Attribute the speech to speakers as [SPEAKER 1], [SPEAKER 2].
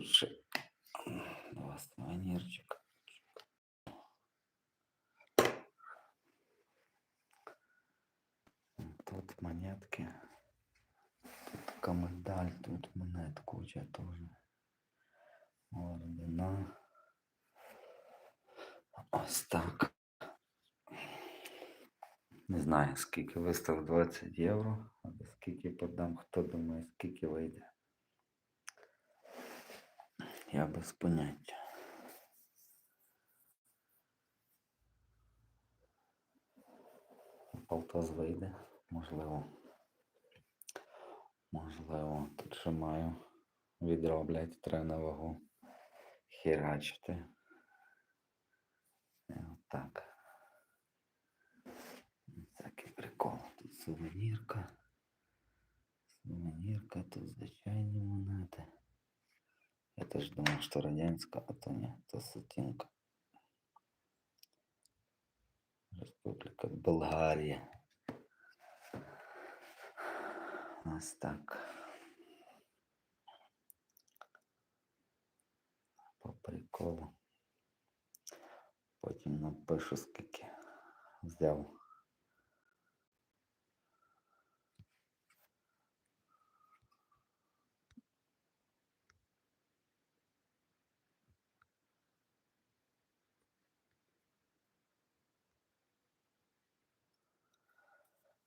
[SPEAKER 1] тут ще два сувенірчика. Тут монетки. Тут така медаль, тут монет куча теж. Ордена. Ось так. Не знаю, скільки вистав 20 євро, але скільки подам, хто думає, скільки вийде. Я без поняття. Полтос вийде, можливо. Можливо, тут ще маю відро, блядь, треба на вагу херачити. І отак. Всякий прикол. Тут сувенірка. Сувенірка, тут звичайні монети. Я теж думав, що радянська, а то ні, то сутінка. Республіка Болгарія. Ось так. По приколу. Потім напишу, скільки взяв